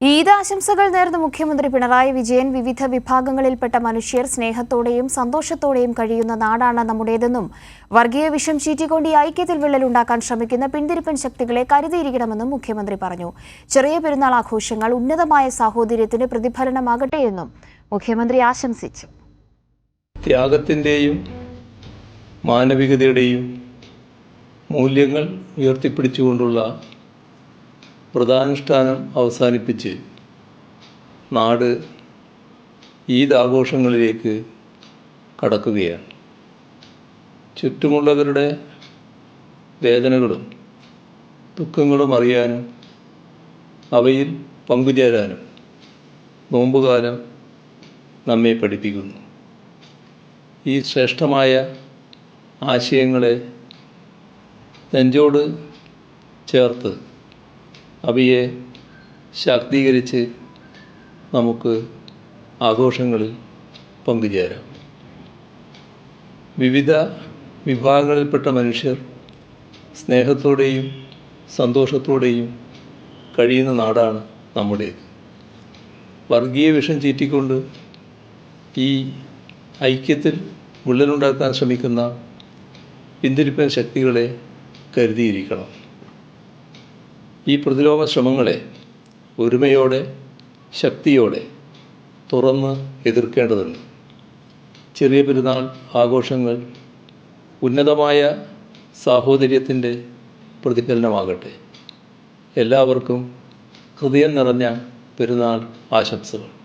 ഈദ് ആശംസകൾ നേർന്ന മുഖ്യമന്ത്രി പിണറായി വിജയൻ വിവിധ വിഭാഗങ്ങളിൽപ്പെട്ട മനുഷ്യർ സ്നേഹത്തോടെയും സന്തോഷത്തോടെയും കഴിയുന്ന നാടാണ് നമ്മുടേതെന്നും വർഗീയ വിഷം ചീറ്റിക്കൊണ്ട് ഐക്യത്തിൽ വിള്ളലുണ്ടാക്കാൻ ശ്രമിക്കുന്ന പിന്തിരിപ്പൻ ശക്തികളെ കരുതിയിരിക്കണമെന്നും മുഖ്യമന്ത്രി പറഞ്ഞു. ചെറിയ പെരുന്നാൾ ആഘോഷങ്ങൾ ഉന്നതമായ സാഹോദര്യത്തിന് പ്രതിഫലനമാകട്ടെ എന്നും മുഖ്യമന്ത്രി ആശംസിച്ചു. ത്യാഗത്തിന്റെയും മാനവികതയുടെയും മൂല്യങ്ങൾ ഉയർത്തിപ്പിടിച്ചുകൊണ്ടുള്ള വ്രതാനുഷ്ഠാനം അവസാനിപ്പിച്ച് നാട് ഈദ് ആഘോഷങ്ങളിലേക്ക് കടക്കുകയാണ്. ചുറ്റുമുള്ളവരുടെ വേദനകളും ദുഃഖങ്ങളും അറിയാനും അവയിൽ പങ്കുചേരാനും നോമ്പുകാലം നമ്മെ പഠിപ്പിക്കുന്നു. ഈ ശ്രേഷ്ഠമായ ആശയങ്ങളെ നെഞ്ചോട് ചേർത്ത് അവയെ ശാക്തീകരിച്ച് നമുക്ക് ആഘോഷങ്ങളിൽ പങ്കുചേരാം. വിവിധ വിഭാഗങ്ങളിൽപ്പെട്ട മനുഷ്യർ സ്നേഹത്തോടെയും സന്തോഷത്തോടെയും കഴിയുന്ന നാടാണ് നമ്മുടേത്. വർഗീയ വിഷം ചീറ്റിക്കൊണ്ട് ഈ ഐക്യത്തിൽ വിള്ളലുണ്ടാക്കാൻ ശ്രമിക്കുന്ന പിന്തിരിപ്പൻ ശക്തികളെ കരുതിയിരിക്കണം. ഈ പ്രതിരോധ ശ്രമങ്ങളെ ഒരുമയോടെ ശക്തിയോടെ തുറന്ന് എതിർക്കേണ്ടതുണ്ട്. ചെറിയ പെരുന്നാൾ ആഘോഷങ്ങൾ ഉന്നതമായ സാഹോദര്യത്തിന്റെ പ്രതിഫലനമാകട്ടെ. എല്ലാവർക്കും ഹൃദയം നിറഞ്ഞ പെരുന്നാൾ ആശംസകൾ.